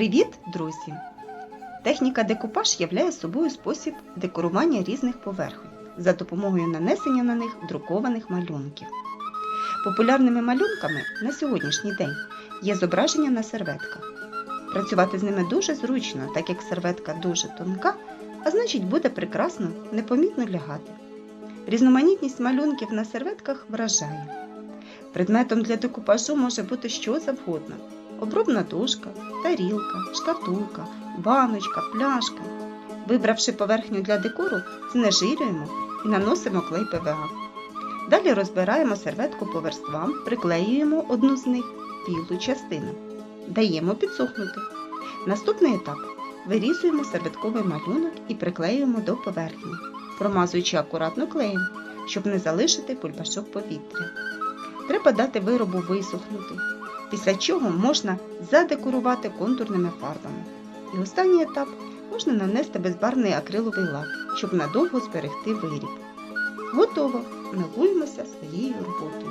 Привіт, друзі! Техніка декупаж являє собою спосіб декорування різних поверхонь за допомогою нанесення на них друкованих малюнків. Популярними малюнками на сьогоднішній день є зображення на серветках. Працювати з ними дуже зручно, так як серветка дуже тонка, а значить буде прекрасно, непомітно лягати. Різноманітність малюнків на серветках вражає. Предметом для декупажу може бути що завгодно: обробна дошка, тарілка, шкатулка, баночка, пляшка. Вибравши поверхню для декору, знежирюємо і наносимо клей ПВА. Далі розбираємо серветку по верствам, приклеюємо одну з них білу частину. Даємо підсохнути. Наступний етап вирізуємо серветковий малюнок і приклеюємо до поверхні, промазуючи акуратно клеєм, щоб не залишити пульбашок повітря. Треба дати виробу висохнути, після чого можна задекорувати контурними фарбами. І останній етап можна нанести безбарний акриловий лак, щоб надовго зберегти виріб. Готово! Милуємося своєю роботою.